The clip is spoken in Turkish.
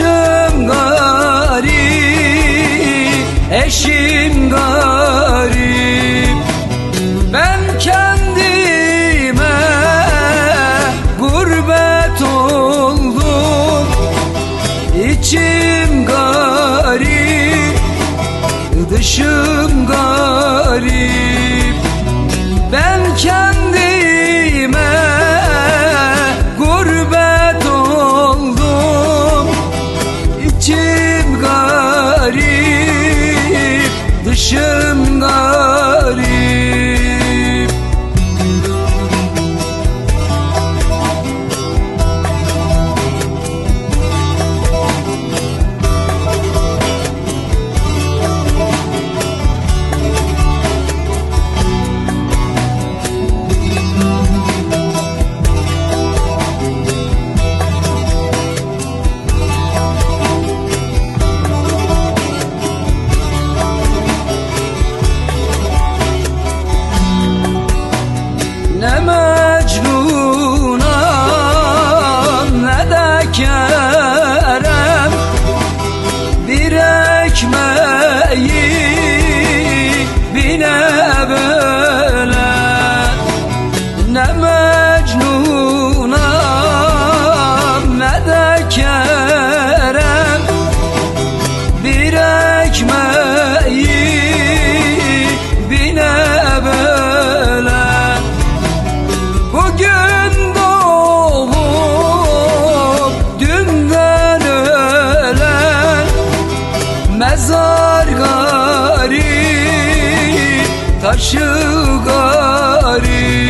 Başım garip, eşim garip Ben kendime gurbet oldum İçim garip, dışım garip Ben kendim Yazar garip, taşı garip